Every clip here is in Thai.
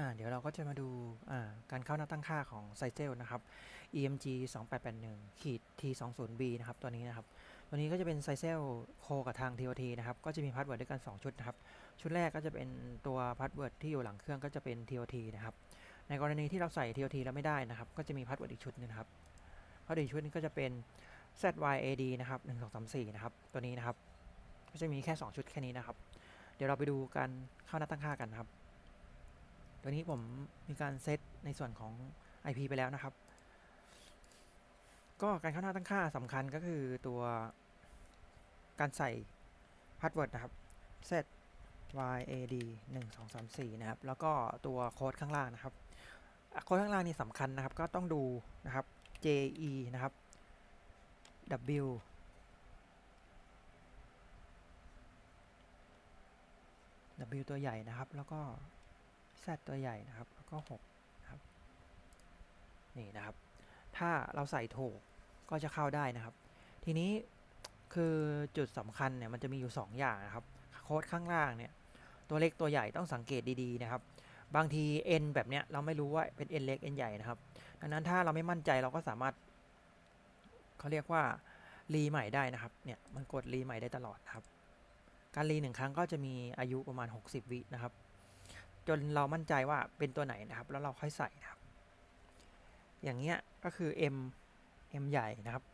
อ่าเดี๋ยวเราก็จะมาดูอ่าการเข้าหน้าตั้งค่าของไซเซลนะครับ EMG 2881ขีด T20B นะครับตัวนี้นะครับ ตัวนี้ก็จะเป็นไซเซลโคกับทาง TOT นะครับ ก็จะมีพาสเวิร์ดด้วยกัน 2 ชุดนะครับ ชุดแรกก็จะเป็นตัวพาสเวิร์ดที่อยู่หลังเครื่องก็จะเป็น TOT นะครับ ในกรณีที่เราใส่ TOT แล้วไม่ได้นะครับ ก็จะมีพาสเวิร์ดอีกชุดหนึงนะครับพาสเวิร์ดอีกชุดนึงก็จะเป็น ZYAD นะครับ1234นะครับ ตัวนี้นะครับ ก็จะมีแค่ 2 ชุดแค่นี้นะครับ เดี๋ยวเราไปดูการเข้าหน้าตั้งค่ากันนะครับ ตัวนี้ผมมีการเซตในส่วนของ IP ไปแล้วนะครับ ก็การเข้าหน้าตั้งค่าสำคัญก็คือตัวการใส่พาสเวิร์ดนะครับ z y a d 1 2 3 4 นะครับ แล้วก็ตัวโค้ดข้างล่างนะครับ โค้ดข้างล่างนี่สำคัญนะครับ ก็ต้องดูนะครับ j e นะครับ w w ตัวใหญ่นะครับ แล้วก็ z ตัวใหญ่นะครับ แล้วก็6นะครับ นี่นะครับ ถ้าเราใส่ถูกก็จะเข้าได้นะครับ ทีนี้คือจุดสำคัญเนี่ยมันจะมีอยู่ 2 อย่างนะครับ โค้ดข้างล่างเนี่ย ตัวเล็กตัวใหญ่ต้องสังเกตดีๆนะครับ บางที n แบบเนี้ยเราไม่รู้ว่าเป็น n เล็ก n ใหญ่นะครับ ดังนั้นถ้าเราไม่มั่นใจเราก็สามารถเขาเรียกว่ารีใหม่ได้นะครับ เนี่ยมันกดรีใหม่ได้ตลอดครับ การรีหนึ่งครั้งก็จะมีอายุประมาณ 60 วินะครับ จนเรามั่นใจว่าเป็นตัวไหนนะครับ แล้วเราค่อยใส่นะครับ อย่างเงี้ยก็คือ M M ใหญ่นะครับ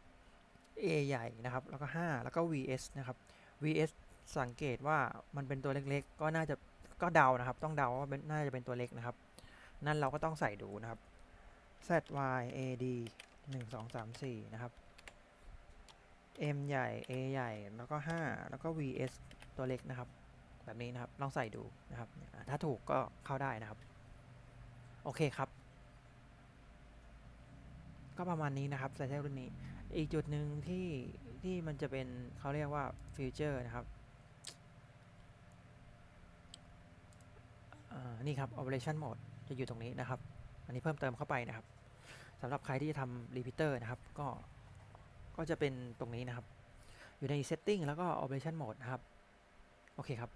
A ใหญ่นะครับ แล้วก็ 5 แล้วก็ VS นะครับ VS สังเกตว่ามันเป็นตัวเล็กๆ ก็น่าจะก็เดานะครับ ต้องเดาว่านน่าจะเป็นตัวเล็กนะครับ นั่นเราก็ต้องใส่ดูนะครับ ZY AD 1 2 3 4 นะครับ M ใหญ่ A ใหญ่ แล้วก็ 5 แล้วก็ VS ตัวเล็กนะครับ แบบนี้นะครับลองใส่ดูนะครับ ถ้าถูกก็เข้าได้นะครับ โอเคครับ ก็ประมาณนี้นะครับไซเซลรุ่นนี้ อีกจุดหนึ่งที่ที่มันจะเป็นเขาเรียกว่าฟิวเจอร์นะครับนี่ครับ operation mode จะอยู่ตรงนี้นะครับ อันนี้เพิ่มเติมเข้าไปนะครับสำหรับใครที่จะทำ repeater นะครับ ก็ก็จะเป็นตรงนี้นะครับ อยู่ใน setting แล้วก็ operation mode นะครับ โอเคครับ